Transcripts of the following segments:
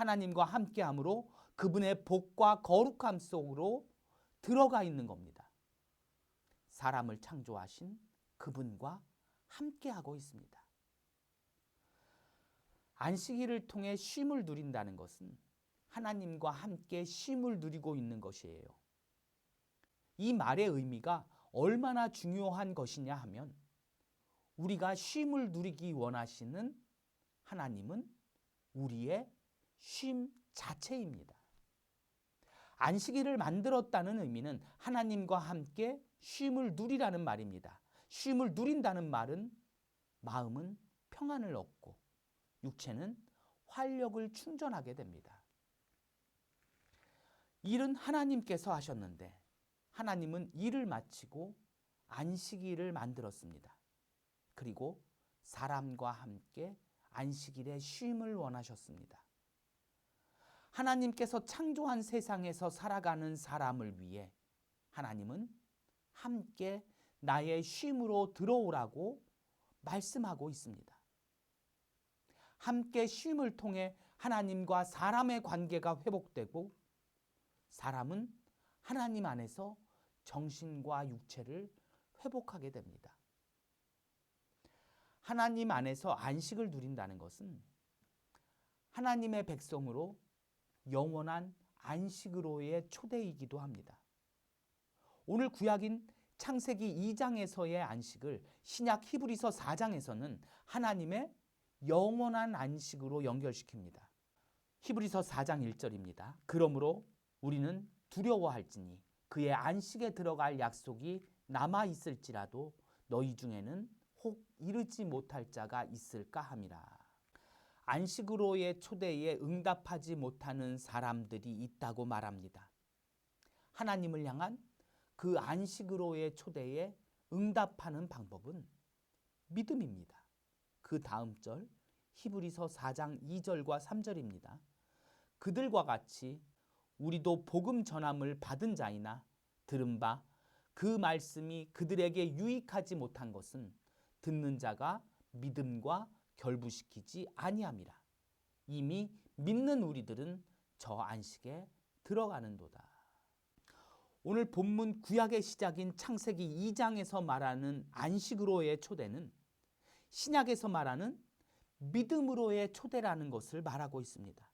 하나님과 함께함으로 그분의 복과 거룩함 속으로 들어가 있는 겁니다. 사람을 창조하신 그분과 함께하고 있습니다. 안식일을 통해 쉼을 누린다는 것은 하나님과 함께 쉼을 누리고 있는 것이에요. 이 말의 의미가 얼마나 중요한 것이냐 하면 우리가 쉼을 누리기 원하시는 하나님은 우리의 쉼 자체입니다. 안식일을 만들었다는 의미는 하나님과 함께 쉼을 누리라는 말입니다. 쉼을 누린다는 말은 마음은 평안을 얻고 육체는 활력을 충전하게 됩니다. 일은 하나님께서 하셨는데 하나님은 일을 마치고 안식일을 만들었습니다. 그리고 사람과 함께 안식일에 쉼을 원하셨습니다. 하나님께서 창조한 세상에서 살아가는 사람을 위해 하나님은 함께 나의 쉼으로 들어오라고 말씀하고 있습니다. 함께 쉼을 통해 하나님과 사람의 관계가 회복되고 사람은 하나님 안에서 정신과 육체를 회복하게 됩니다. 하나님 안에서 안식을 누린다는 것은 하나님의 백성으로 영원한 안식으로의 초대이기도 합니다. 오늘 구약인 창세기 2장에서의 안식을 신약 히브리서 4장에서는 하나님의 영원한 안식으로 연결시킵니다. 히브리서 4장 1절입니다. 그러므로 우리는 두려워할지니 그의 안식에 들어갈 약속이 남아 있을지라도 너희 중에는 혹 이르지 못할 자가 있을까 함이라. 안식으로의 초대에 응답하지 못하는 사람들이 있다고 말합니다. 하나님을 향한 그 안식으로의 초대에 응답하는 방법은 믿음입니다. 그 다음 절 히브리서 4장 2절과 3절입니다. 그들과 같이 우리도 복음 전함을 받은 자이나 들은 바 그 말씀이 그들에게 유익하지 못한 것은 듣는 자가 믿음과 결부시키지 아니함이라. 이미 믿는 우리들은 저 안식에 들어가는도다. 오늘 본문 구약의 시작인 창세기 2장에서 말하는 안식으로의 초대는 신약에서 말하는 믿음으로의 초대라는 것을 말하고 있습니다.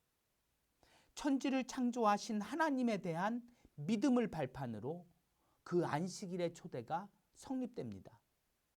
천지를 창조하신 하나님에 대한 믿음을 발판으로 그 안식일의 초대가 성립됩니다.